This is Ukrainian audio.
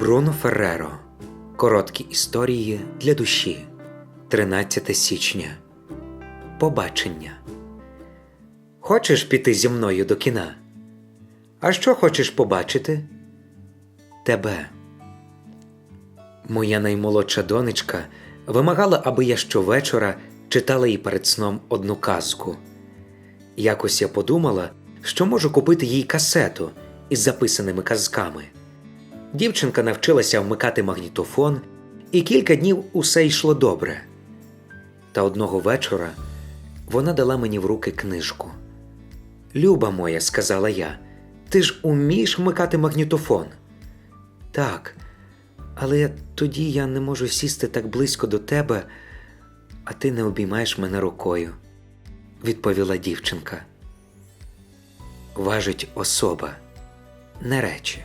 Бруно Ферреро. Короткі історії для душі. 13 січня. Побачення. Хочеш піти зі мною до кіна? А що хочеш побачити? Тебе. Моя наймолодша донечка вимагала, аби я щовечора читала їй перед сном одну казку. Якось я подумала, що можу купити їй касету із записаними казками. Дівчинка навчилася вмикати магнітофон, і кілька днів усе йшло добре. Та одного вечора вона дала мені в руки книжку. Люба моя, сказала я, ти ж умієш вмикати магнітофон? Так, але тоді я не можу сісти так близько до тебе, а ти не обіймаєш мене рукою, відповіла дівчинка. Важить особа, не речі.